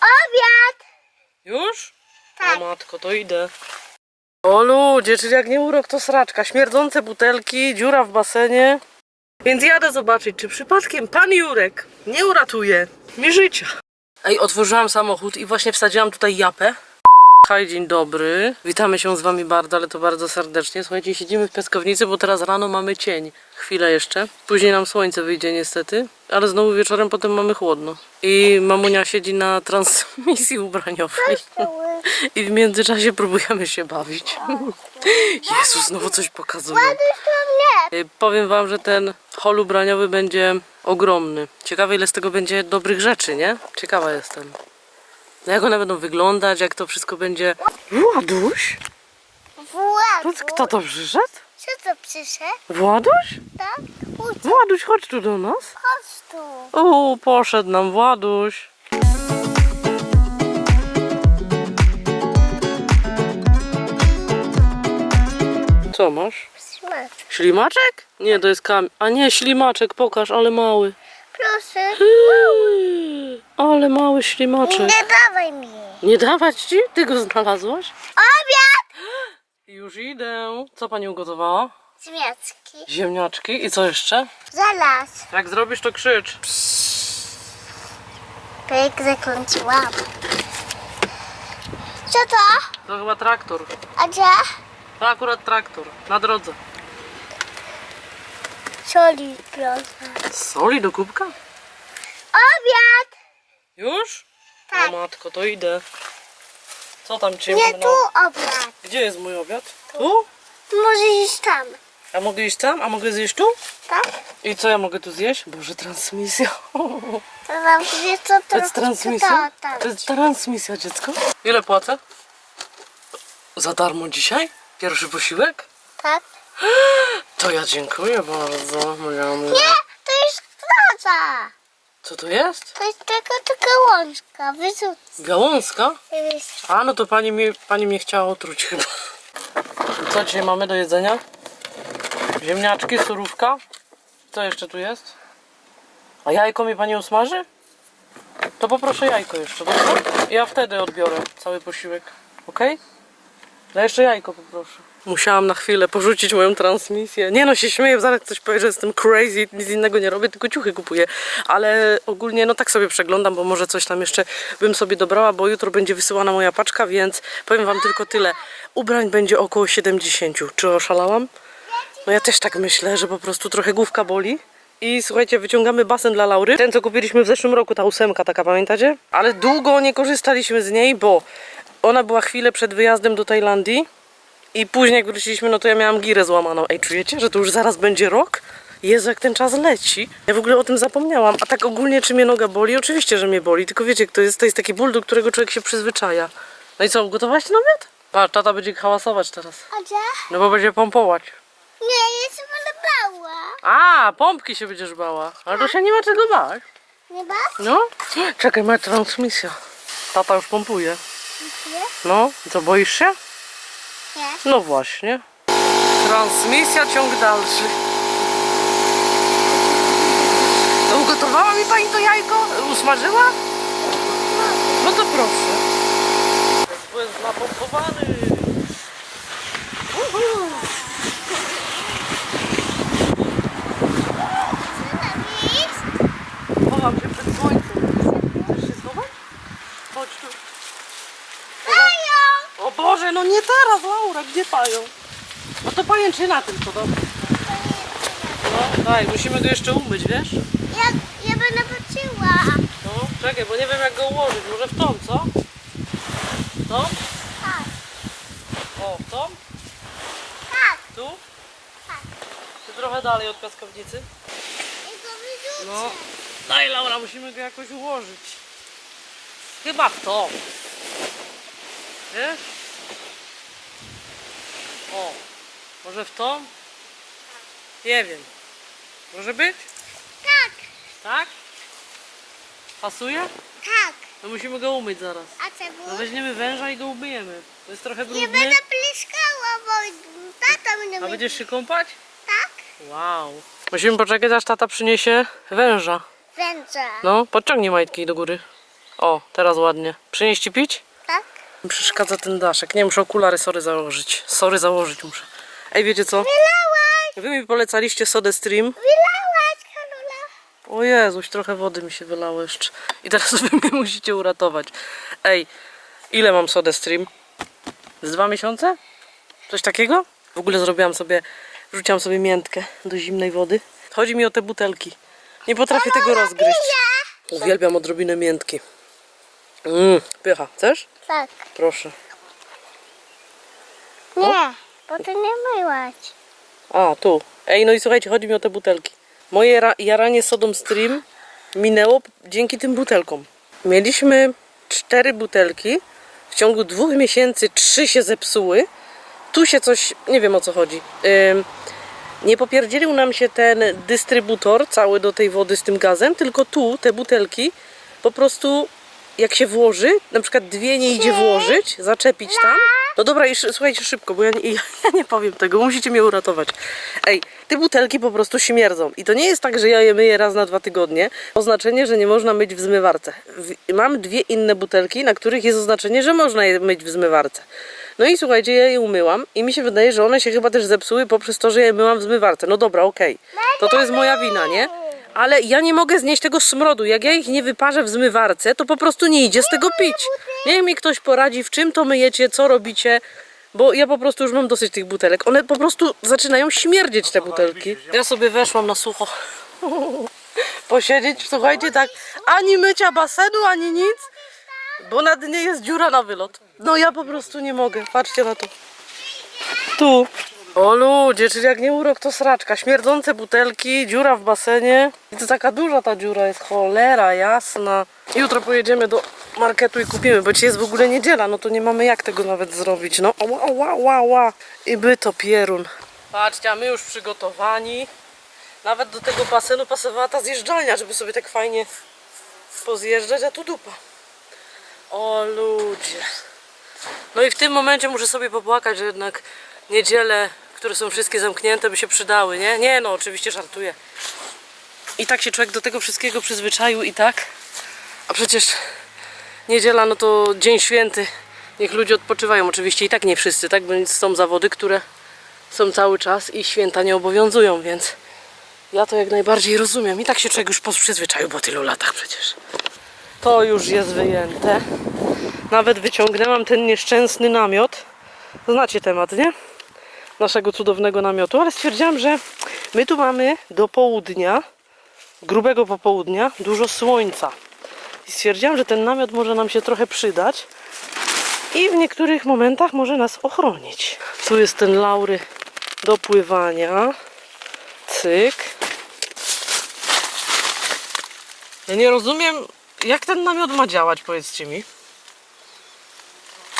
Obiad! Już? Tak. O matko, to idę. O ludzie, czyli jak nie urok, to sraczka. Śmierdzące butelki, dziura w basenie. Więc jadę zobaczyć, czy przypadkiem pan Jurek nie uratuje mi życia. Ej, otworzyłam samochód i właśnie wsadziłam tutaj japę. Hej, dzień dobry. Witamy się z wami bardzo, ale to bardzo serdecznie. Słuchajcie, siedzimy w piaskownicy, bo teraz rano mamy cień. Chwilę jeszcze. Później nam słońce wyjdzie niestety, ale znowu wieczorem potem mamy chłodno. I mamunia siedzi na transmisji ubraniowej. I w międzyczasie próbujemy się bawić. Jezus, znowu coś mnie! Y, Powiem wam, że ten hol ubraniowy będzie ogromny. Ciekawe ile z tego będzie dobrych rzeczy, nie? Ciekawa jestem. No jak one będą wyglądać, jak to wszystko będzie... Właduś? Władu. To Kto to przyszedł? Co to przyszedł? Właduś? Tak? Chodź, Właduś, chodź tu do nas. chodź tu. O, poszedł nam Właduś. Co masz? Smaczek. Ślimaczek? Nie, to jest kam... A nie, ślimaczek, pokaż, ale mały. Proszę. Ale mały ślimaczek. Nie dawaj mi. Nie dawać ci? Ty go znalazłaś? Obiad! Już idę. Co pani ugotowała? Zmiecki. Ziemniaczki i co jeszcze? Zaraz. Jak zrobisz, to krzycz. Pyk zakończyłam. Co to? To chyba traktor. A gdzie? To akurat traktor. Na drodze. Soli, proszę. Soli do kubka? Obiad! Już? Tak. O matko, to idę. Co tam cię Nie tu obiad. Gdzie jest mój obiad? Tu? Może iść tam. A mogę iść tam? A mogę zjeść tu? Tak? I co ja mogę tu zjeść? Boże, transmisja. Co to To jest transmisja? To jest transmisja, dziecko. Ile płacę? Za darmo dzisiaj? Pierwszy posiłek? Tak? To ja dziękuję bardzo. moja. Nie, to jest praca. Co to jest? To jest tylko taka łączka. Wyrzuć. Gałązka? Jest. A, no to pani, mi, pani mnie chciała otruć chyba. Co dzisiaj mamy do jedzenia? Ziemniaczki, surówka. Co jeszcze tu jest? A jajko mi pani usmaży? To poproszę jajko jeszcze, dobrze? Ja wtedy odbiorę cały posiłek, ok? Ja jeszcze jajko poproszę. Musiałam na chwilę porzucić moją transmisję. Nie no, się śmieję, zaraz ktoś powie, że jestem crazy, nic innego nie robię, tylko ciuchy kupuję. Ale ogólnie no tak sobie przeglądam, bo może coś tam jeszcze bym sobie dobrała, bo jutro będzie wysyłana moja paczka, więc powiem wam tylko tyle. Ubrań będzie około 70. Czy oszalałam? No ja też tak myślę, że po prostu trochę główka boli. I słuchajcie, wyciągamy basen dla Laury. Ten, co kupiliśmy w zeszłym roku, ta ósemka taka, pamiętacie? Ale długo nie korzystaliśmy z niej, bo ona była chwilę przed wyjazdem do Tajlandii. I później jak wróciliśmy, no to ja miałam girę złamaną. Ej, czujecie, że to już zaraz będzie rok? Jezu, jak ten czas leci. Ja w ogóle o tym zapomniałam. A tak ogólnie, czy mnie noga boli? Oczywiście, że mnie boli. Tylko wiecie, to jest, to jest taki ból, do którego człowiek się przyzwyczaja. No i co, ugotowałaś ten obiad? Patrz, tata będzie hałasować teraz. A gdzie? No bo będzie pompować. Nie, ja się będę bała. A, pompki się będziesz bała. Ale to się nie ma czego bać. Nie ba? No? Czekaj, moja transmisja. Tata już pompuje. Nie? No, co, boisz się? Nie. No właśnie. Transmisja, ciąg dalszy. To ugotowała mi pani to jajko? Usmażyła? No to proszę. Jest napompowany. Chowam się przed słońcem. Chcesz się schować? Chodź tu. O Boże, no nie teraz, Laura, gdzie pają? No to pajęczyna tylko, dobra. No, daj, musimy go jeszcze umyć, wiesz? Ja, ja będę patrzyła. No, czekaj, bo nie wiem jak go ułożyć. Może w tą, co? To? Tak, O, w tą? tak, Tu? tak. Czy trochę dalej od piaskownicy? I go wyrzucę. No. Daj, Laura, musimy go jakoś ułożyć. Chyba w to. Wiesz? O, może w tą? Nie wiem. Może być? Tak, Tak? Pasuje? tak. No musimy go umyć zaraz. A No cebulę? weźmiemy węża i go umyjemy. To jest trochę Nie brudny. będę pliskała, bo tata mnie A będzie... będziesz się kąpać? Tak? Wow. Musimy poczekać aż tata przyniesie węża. Wędza. No, podciągnij majtki do góry. O, teraz ładnie. Przynieść ci pić? Przeszkadza ten daszek. Nie, muszę okulary sorry założyć. Sorry założyć muszę. Ej, wiecie co? Wylałaś! Wy mi polecaliście Soda Stream. Wylałaś, Karula! O Jezuś, trochę wody mi się wylało jeszcze. I teraz wy mnie musicie uratować. Ej, ile mam Soda Stream? Z dwa miesiące? Coś takiego? W ogóle zrobiłam sobie, wrzuciłam sobie miętkę do zimnej wody. Chodzi mi o te butelki. Nie potrafię tego rozgryźć. Uwielbiam odrobinę miętki. Mmm, pycha. Chcesz? Tak. Proszę. Nie, bo ty nie myłaś. A, tu. Ej, no i słuchajcie, chodzi mi o te butelki. Moje ra- jaranie Sodom Stream minęło dzięki tym butelkom. Mieliśmy cztery butelki. W ciągu dwóch miesięcy trzy się zepsuły. Tu się coś, nie wiem o co chodzi. Ym, nie popierdzielił nam się ten dystrybutor cały do tej wody z tym gazem, tylko tu te butelki po prostu jak się włoży, na przykład dwie nie idzie włożyć, zaczepić tam. No dobra, i słuchajcie szybko, bo ja nie, ja, nie powiem tego, musicie mnie uratować. Ej, te butelki po prostu śmierdzą. I to nie jest tak, że ja je myję raz na dwa tygodnie. Oznaczenie, że nie można myć w zmywarce. Mam dwie inne butelki, na których jest oznaczenie, że można je myć w zmywarce. No i słuchajcie, ja je umyłam i mi się wydaje, że one się chyba też zepsuły poprzez to, że je myłam w zmywarce. No dobra, okej. To to jest moja wina, nie? Ale ja nie mogę znieść tego smrodu. Jak ja ich nie wyparzę w zmywarce, to po prostu nie idzie z tego pić. Niech mi ktoś poradzi, w czym to myjecie, co robicie. Bo ja po prostu już mam dosyć tych butelek. One po prostu zaczynają śmierdzieć, te butelki. Ja sobie weszłam na sucho. Posiedzieć, słuchajcie, tak, ani mycia basenu, ani nic. Bo na dnie jest dziura na wylot. No ja po prostu nie mogę. Patrzcie na to. Tu. O ludzie, czyli jak nie urok, to sraczka. Śmierdzące butelki, dziura w basenie. I to taka duża ta dziura jest, cholera jasna. Jutro pojedziemy do marketu i kupimy, bo dzisiaj jest w ogóle niedziela, no to nie mamy jak tego nawet zrobić. No, ła, ła, ła, ła. I by to pierun. Patrzcie, a my już przygotowani. Nawet do tego basenu pasowała ta zjeżdżalnia, żeby sobie tak fajnie pozjeżdżać, a tu dupa. O ludzie. No i w tym momencie muszę sobie popłakać, że jednak niedziele, które są wszystkie zamknięte, by się przydały, nie? Nie, no oczywiście żartuję. I tak się człowiek do tego wszystkiego przyzwyczaił i tak. A przecież niedziela, no to dzień święty. Niech ludzie odpoczywają. Oczywiście i tak nie wszyscy, tak? Bo są zawody, które są cały czas i święta nie obowiązują, więc ja to jak najbardziej rozumiem. I tak się człowiek już przyzwyczaił po tylu latach przecież. To już jest wyjęte. Nawet wyciągnęłam ten nieszczęsny namiot. Znacie temat, nie? Naszego cudownego namiotu, ale stwierdziłam, że my tu mamy do południa, grubego popołudnia, dużo słońca. I stwierdziłam, że ten namiot może nam się trochę przydać i w niektórych momentach może nas ochronić. Tu jest ten laury do pływania. Cyk. Ja nie rozumiem, jak ten namiot ma działać, powiedzcie mi.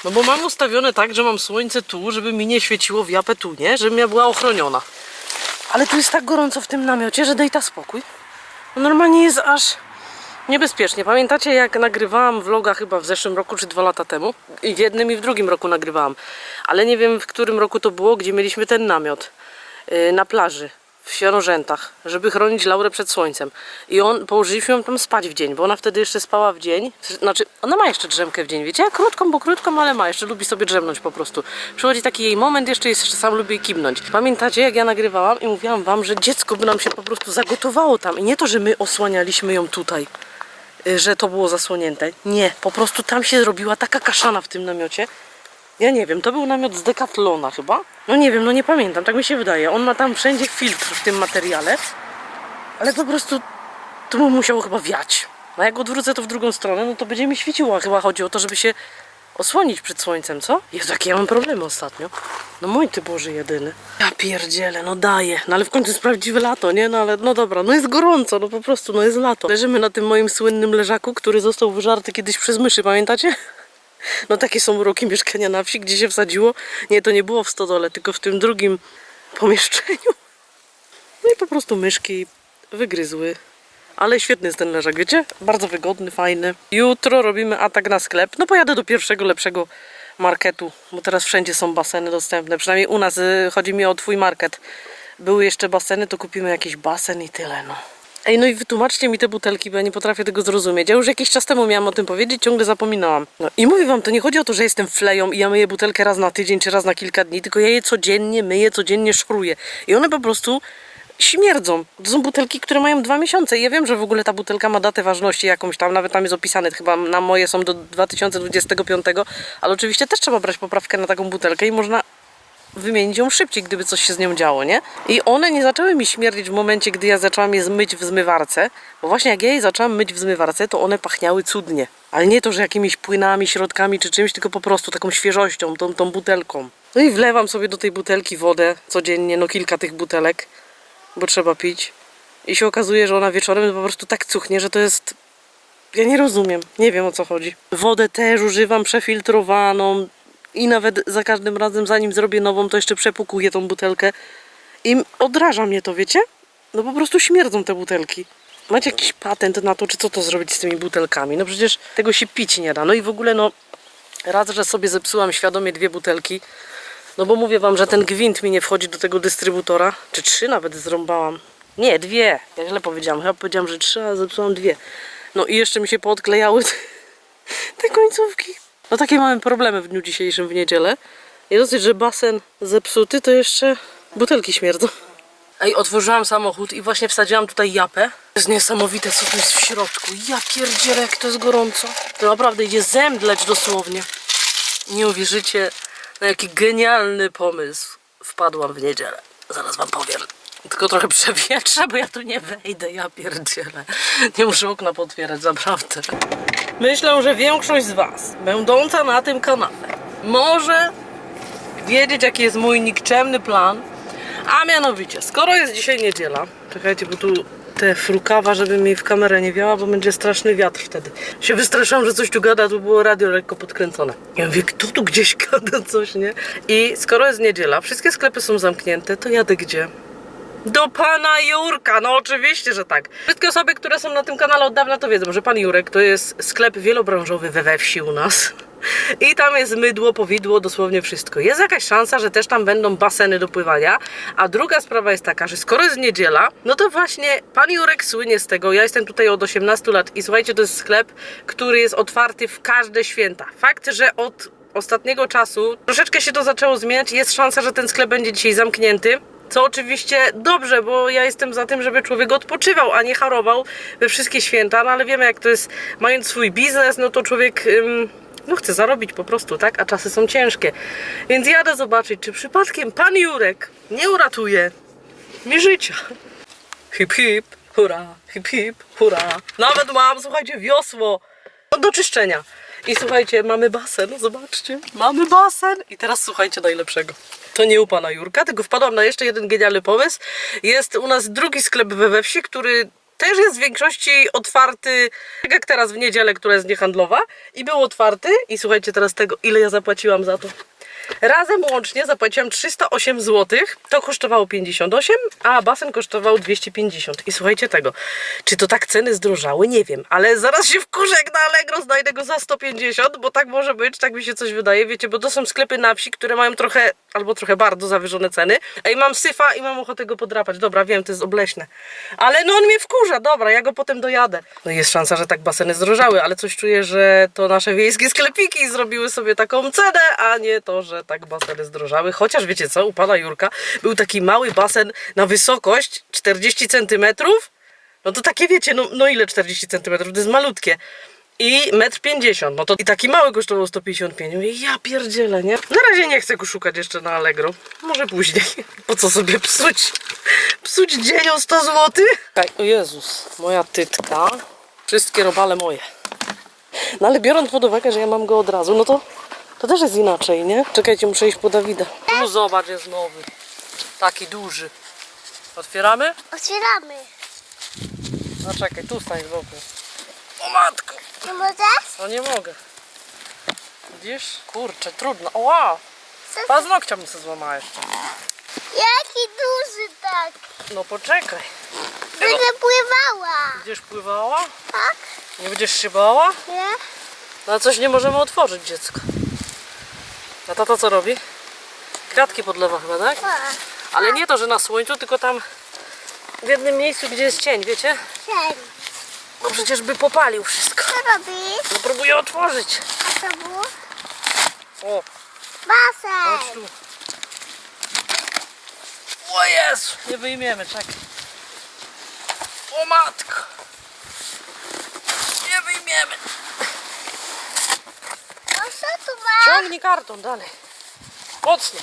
No bo mam ustawione tak, że mam słońce tu, żeby mi nie świeciło w japę tu, nie? Żebym ja była ochroniona. Ale tu jest tak gorąco w tym namiocie, że daj ta spokój. No normalnie jest aż niebezpiecznie. Pamiętacie jak nagrywałam vloga chyba w zeszłym roku czy dwa lata temu? I w jednym i w drugim roku nagrywałam. Ale nie wiem w którym roku to było, gdzie mieliśmy ten namiot yy, na plaży w Świanorzętach, żeby chronić Laurę przed słońcem. I on, położyliśmy ją tam spać w dzień, bo ona wtedy jeszcze spała w dzień. Znaczy, ona ma jeszcze drzemkę w dzień, wiecie? Krótką, bo krótką, ale ma. Jeszcze lubi sobie drzemnąć po prostu. Przychodzi taki jej moment, jeszcze jest, jeszcze sam lubi kibnąć. Pamiętacie, jak ja nagrywałam i mówiłam wam, że dziecko by nam się po prostu zagotowało tam. I nie to, że my osłanialiśmy ją tutaj, y, że to było zasłonięte. Nie, po prostu tam się zrobiła taka kaszana w tym namiocie. Ja nie wiem, to był namiot z Decathlona chyba? No nie wiem, no nie pamiętam, tak mi się wydaje. On ma tam wszędzie filtr w tym materiale, ale po prostu tu mu musiało chyba wiać. A jak odwrócę to w drugą stronę, no to będzie mi świeciło. Chyba chodzi o to, żeby się osłonić przed słońcem, co? Jezu, jakie ja mam problemy ostatnio. No mój ty Boże jedyny. Ja pierdzielę, no daję. No ale w końcu jest prawdziwe lato, nie? No ale no dobra, no jest gorąco, no po prostu, no jest lato. Leżymy na tym moim słynnym leżaku, który został wyżarty kiedyś przez myszy, pamiętacie? No takie są uroki mieszkania na wsi, gdzie się wsadziło. Nie, to nie było w stodole, tylko w tym drugim pomieszczeniu. No i po prostu myszki wygryzły. Ale świetny jest ten leżak, wiecie? Bardzo wygodny, fajny. Jutro robimy atak na sklep. No pojadę do pierwszego, lepszego marketu, bo teraz wszędzie są baseny dostępne. Przynajmniej u nas y, chodzi mi o twój market. Były jeszcze baseny, to kupimy jakiś basen i tyle, no. Ej, no i wytłumaczcie mi te butelki, bo ja nie potrafię tego zrozumieć. Ja już jakiś czas temu miałam o tym powiedzieć, ciągle zapominałam. No i mówię wam, to nie chodzi o to, że jestem fleją i ja myję butelkę raz na tydzień czy raz na kilka dni, tylko ja je codziennie myję, codziennie szruję. I one po prostu śmierdzą. To są butelki, które mają dwa miesiące. I ja wiem, że w ogóle ta butelka ma datę ważności jakąś tam, nawet tam jest opisane, chyba na moje są do 2025, ale oczywiście też trzeba brać poprawkę na taką butelkę i można wymienić ją szybciej, gdyby coś się z nią działo, nie? I one nie zaczęły mi śmierdzić w momencie, gdy ja zaczęłam je zmyć w zmywarce, bo właśnie jak ja je zaczęłam myć w zmywarce, to one pachniały cudnie. Ale nie to, że jakimiś płynami, środkami czy czymś, tylko po prostu taką świeżością, tą, tą butelką. No i wlewam sobie do tej butelki wodę codziennie, no kilka tych butelek, bo trzeba pić. I się okazuje, że ona wieczorem po prostu tak cuchnie, że to jest ja nie rozumiem, nie wiem o co chodzi. Wodę też używam przefiltrowaną i nawet za każdym razem, zanim zrobię nową, to jeszcze przepukuję tą butelkę. I odraża mnie to, wiecie? No po prostu śmierdzą te butelki. Macie jakiś patent na to, czy co to zrobić z tymi butelkami? No przecież tego się pić nie da. No i w ogóle, no raz, że sobie zepsułam świadomie dwie butelki, no bo mówię wam, że ten gwint mi nie wchodzi do tego dystrybutora. Czy trzy nawet zrąbałam? Nie, dwie. Ja źle powiedziałam. Chyba powiedziałam, że trzy, a zepsułam dwie. No i jeszcze mi się poodklejały te, te końcówki. No takie mamy problemy w dniu dzisiejszym w niedzielę. Nie dosyć, że basen zepsuty, to jeszcze butelki śmierdzą. Ej, otworzyłam samochód i właśnie wsadziłam tutaj japę. To jest niesamowite, co tu jest w środku. Ja pierdzielę, jak to jest gorąco. To naprawdę idzie zemdleć dosłownie. Nie uwierzycie, na jaki genialny pomysł wpadłam w niedzielę. Zaraz wam powiem. Tylko trochę przewietrzę, bo ja tu nie wejdę, ja pierdzielę. Nie muszę okna potwierać, naprawdę. Myślę, że większość z was, będąca na tym kanale, może wiedzieć, jaki jest mój nikczemny plan. A mianowicie, skoro jest dzisiaj niedziela, czekajcie, bo tu te frukawa, żeby mi w kamerę nie wiała, bo będzie straszny wiatr wtedy. Się wystraszyłam, że coś tu gada, tu było radio lekko podkręcone. Ja mówię, kto tu gdzieś gada coś, nie? I skoro jest niedziela, wszystkie sklepy są zamknięte, to jadę gdzie? Do pana Jurka, no oczywiście, że tak. Wszystkie osoby, które są na tym kanale od dawna, to wiedzą, że pan Jurek to jest sklep wielobranżowy we we wsi u nas. I tam jest mydło, powidło, dosłownie wszystko. Jest jakaś szansa, że też tam będą baseny do pływania. A druga sprawa jest taka, że skoro jest niedziela, no to właśnie pan Jurek słynie z tego. Ja jestem tutaj od 18 lat i słuchajcie, to jest sklep, który jest otwarty w każde święta. Fakt, że od ostatniego czasu troszeczkę się to zaczęło zmieniać. Jest szansa, że ten sklep będzie dzisiaj zamknięty. Co oczywiście dobrze, bo ja jestem za tym, żeby człowiek odpoczywał, a nie harował we wszystkie święta, no ale wiemy jak to jest, mając swój biznes, no to człowiek ym, no chce zarobić po prostu, tak? A czasy są ciężkie. Więc jadę zobaczyć, czy przypadkiem pan Jurek nie uratuje mi życia. Hip hip, hurra, hip hip, hurra. Nawet mam, słuchajcie, wiosło do czyszczenia. I słuchajcie, mamy basen, zobaczcie. Mamy basen. I teraz słuchajcie najlepszego. To nie u pana Jurka, tylko wpadłam na jeszcze jeden genialny pomysł. Jest u nas drugi sklep we wsi, który też jest w większości otwarty, tak jak teraz w niedzielę, która jest niehandlowa. I był otwarty. I słuchajcie teraz tego, ile ja zapłaciłam za to. Razem łącznie zapłaciłam 308 zł. To kosztowało 58, a basen kosztował 250. I słuchajcie tego. Czy to tak ceny zdrożały? Nie wiem, ale zaraz się wkurzę jak na Allegro znajdę go za 150, bo tak może być, tak mi się coś wydaje, wiecie, bo to są sklepy na wsi, które mają trochę, albo trochę bardzo zawyżone ceny. Ej, mam syfa i mam ochotę go podrapać. Dobra, wiem, to jest obleśne. Ale no on mnie wkurza, dobra, ja go potem dojadę. No jest szansa, że tak baseny zdrożały, ale coś czuję, że to nasze wiejskie sklepiki zrobiły sobie taką cenę, a nie to, że tak baseny zdrożały. Chociaż wiecie co, u pana Jurka był taki mały basen na wysokość 40 centymetrów. No to takie wiecie, no, no ile 40 centymetrów, to jest malutkie. I 1,50 m, no to i taki mały kosztował 155. Mówię, ja pierdzielę, nie? Na razie nie chcę go szukać jeszcze na Allegro. Może później. Po co sobie psuć? Psuć dzień o 100 zł? O Jezus, moja tytka. Wszystkie robale moje. No ale biorąc pod uwagę, że ja mam go od razu, no to to też jest inaczej, nie? Czekajcie, muszę iść po Dawida. Tu zobacz, jest nowy. Taki duży. Otwieramy? Otwieramy. No czekaj, tu stań z boku. O matko! Nie możesz? No nie mogę. Widzisz? Kurczę, trudno. O wow! Co? Paznokcia mi się złamała jeszcze. Jaki duży tak. No poczekaj. Będę pływała. Będziesz pływała? Tak? Nie będziesz się bała? Nie? No coś nie możemy otworzyć, dziecko. A tata co robi? Kwiatki podlewa chyba, tak? Tak. Ale nie to, że na słońcu, tylko tam w jednym miejscu, gdzie jest cień, wiecie? Ten. Bo przecież by popalił wszystko. Co robisz? No próbuję otworzyć. A to było? O, chodź Basen. tu. O Jezu, nie wyjmiemy, czekaj. O matko. Nie wyjmiemy. A co tu ma? Ciągnij karton dalej. Mocno.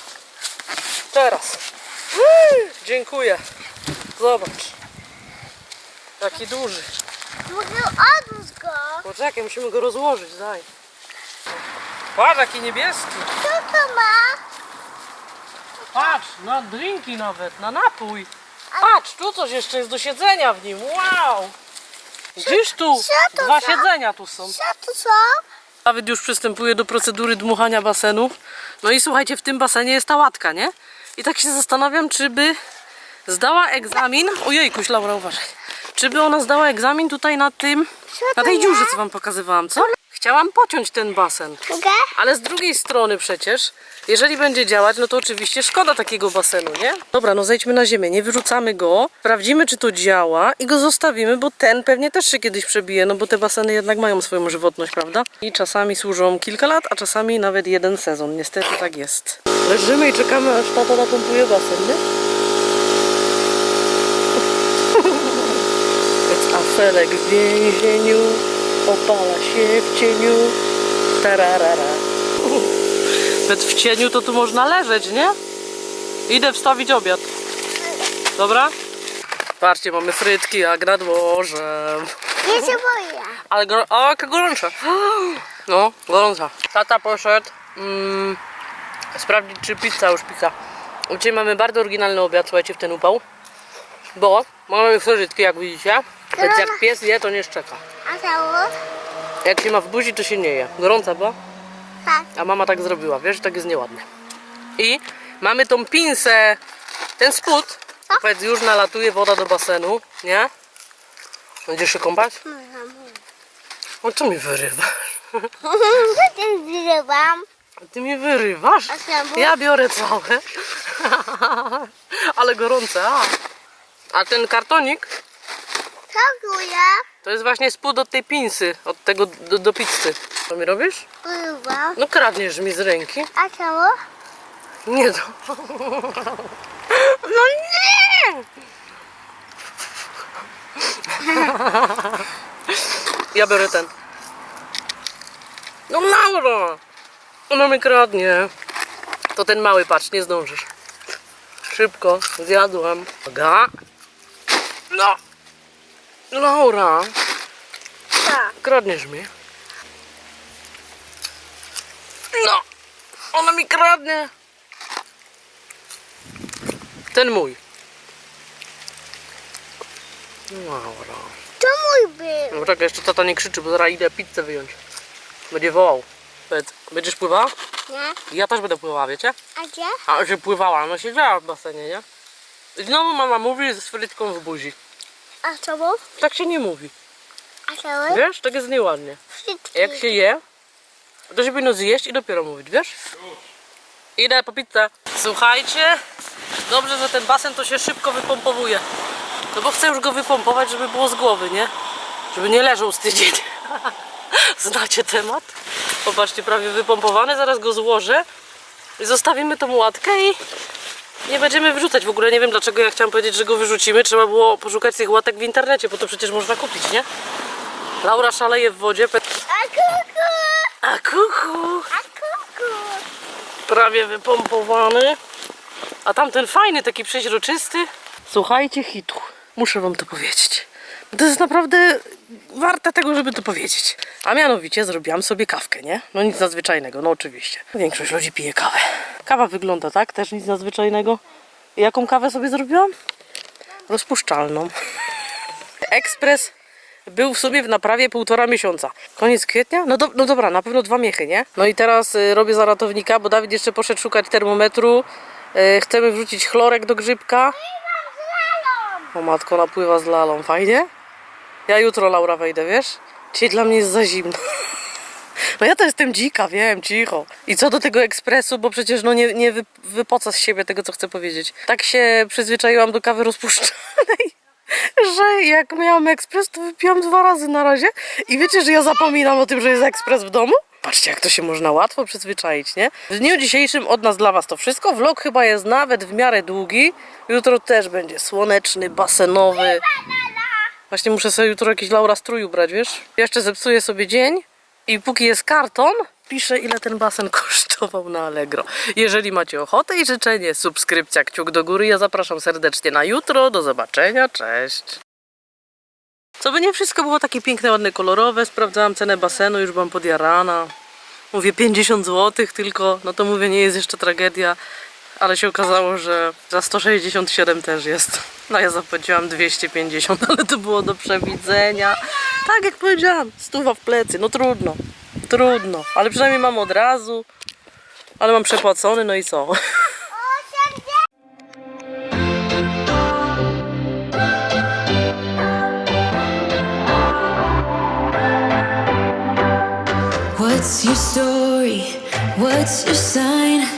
Teraz. Uuu, Dziękuję. Zobacz. Taki duży. Mówił odłóż go. Poczekaj, musimy go rozłożyć, daj. Patrz, jaki niebieski. Co to ma? Patrz, na drinki nawet, na napój. Patrz, tu coś jeszcze jest do siedzenia w nim. Wow. Gdzieś tu. co to Dwa za- siedzenia tu są. Co tu są? Dawid już przystępuje do procedury dmuchania basenów. No i słuchajcie, w tym basenie jest ta łatka, nie? I tak się zastanawiam, czy by zdała egzamin. Ojejkuś, Laura, uważaj. Czy by ona zdała egzamin tutaj na tym, na tej dziurze, co wam pokazywałam, co? Chciałam pociąć ten basen. Mogę? Ale z drugiej strony przecież, jeżeli będzie działać, no to oczywiście szkoda takiego basenu, nie? Dobra, no zejdźmy na ziemię, nie wyrzucamy go, sprawdzimy czy to działa i go zostawimy, bo ten pewnie też się kiedyś przebije, no bo te baseny jednak mają swoją żywotność, prawda? I czasami służą kilka lat, a czasami nawet jeden sezon, niestety tak jest. Leżymy i czekamy aż tata napompuje basen, nie? Jest afelek w więzieniu, opala się w cieniu, tararara. Nawet w cieniu to tu można leżeć, nie? Idę wstawić obiad. Dobra? Patrzcie, mamy frytki jak nad morzem. Nie się boję. Ale gor- o, jakie gorące. No, gorąca. Tata poszedł mm, sprawdzić, czy pizza już pizza. Dzisiaj mamy bardzo oryginalny obiad, słuchajcie, w ten upał. Bo mamy frytki, jak widzicie. Więc jak pies je, to nie szczeka. A cało? Jak się ma w buzi, to się nie je. Gorąca była? Tak. A mama tak zrobiła, wiesz, tak jest nieładne. I mamy tą pinsę, ten spód. Powiedz, już nalatuje woda do basenu, nie? Będziesz się kąpać? O, co mi wyrywasz? Ty zrywam? Ty mi wyrywasz? Ja biorę całe. Ale gorące, a. A ten kartonik Całuję. to jest właśnie spód od tej pinsy, od tego do, do pizzy. Co mi robisz? Zrywam. No kradniesz mi z ręki. A cało? Nie to. No nie! Ja biorę ten. No Laura! Ona mi kradnie. To ten mały, patrz, nie zdążysz. Szybko, zjadłam. Uwaga. No! Laura, Tak. kradniesz mi. No! Ona mi kradnie. Ten mój. Laura. To mój był. No czekaj, jeszcze tata nie krzyczy, bo zaraz idę pizzę wyjąć. Będzie wołał. Powiedz, będziesz pływała? Nie? Ja też będę pływała, wiecie? A gdzie? A, że pływała, no siedziała w basenie, nie? I znowu mama mówi z frytką w buzi. A cało? Tak się nie mówi. A cało? Wiesz? Tak jest nieładnie. Wszystkie. Jak się je, to się powinno zjeść i dopiero mówić, wiesz? Idę po pizzę. Słuchajcie, dobrze, że ten basen to się szybko wypompowuje. No bo chcę już go wypompować, żeby było z głowy, nie? Żeby nie leżał z tydzień. Znacie temat? Popatrzcie, prawie wypompowany, zaraz go złożę i zostawimy tą łatkę i nie będziemy wyrzucać. W ogóle nie wiem dlaczego ja chciałam powiedzieć, że go wyrzucimy. Trzeba było poszukać tych łatek w internecie, bo to przecież można kupić, nie? Laura szaleje w wodzie. A kuku! A kuku! A kuku! Prawie wypompowany. A tamten fajny, taki przeźroczysty. Słuchajcie hitu. Muszę wam to powiedzieć. To jest naprawdę warte tego, żeby to powiedzieć. A mianowicie zrobiłam sobie kawkę, nie? No nic nadzwyczajnego, no oczywiście. Większość ludzi pije kawę. Kawa wygląda tak, też nic nadzwyczajnego. I jaką kawę sobie zrobiłam? Rozpuszczalną. Ekspres był w sumie w naprawie półtora miesiąca. Koniec kwietnia? No, do, no dobra, na pewno dwa miechy, nie? No i teraz y, robię za ratownika, bo Dawid jeszcze poszedł szukać termometru. Y, chcemy wrzucić chlorek do grzybka. O matko, napływa z lalą. Fajnie? Ja jutro, Laura, wejdę, wiesz? Dzisiaj dla mnie jest za zimno. No ja to jestem dzika, wiem, cicho. I co do tego ekspresu, bo przecież no nie, nie wy, wypoca z siebie tego, co chcę powiedzieć. Tak się przyzwyczaiłam do kawy rozpuszczalnej, że jak miałam ekspres, to wypiłam dwa razy na razie. I wiecie, że ja zapominam o tym, że jest ekspres w domu? Patrzcie, jak to się można łatwo przyzwyczaić, nie? W dniu dzisiejszym od nas dla Was to wszystko. Vlog chyba jest nawet w miarę długi. Jutro też będzie słoneczny, basenowy. Właśnie muszę sobie jutro jakiś Laura strój ubrać, wiesz? Jeszcze zepsuję sobie dzień i póki jest karton, piszę ile ten basen kosztował na Allegro. Jeżeli macie ochotę i życzenie, subskrypcja, kciuk do góry. Ja zapraszam serdecznie na jutro. Do zobaczenia, cześć. Co by nie wszystko było takie piękne, ładne, kolorowe. Sprawdzałam cenę basenu, już byłam podjarana. Mówię 50 zł tylko, no to mówię, nie jest jeszcze tragedia. Ale się okazało, że za 167 też jest. No ja zapłaciłam 250, ale to było do przewidzenia. Tak jak powiedziałam, stuwa w plecy, no trudno. Trudno, ale przynajmniej mam od razu. Ale mam przepłacony, no i co? What's your story? What's your sign?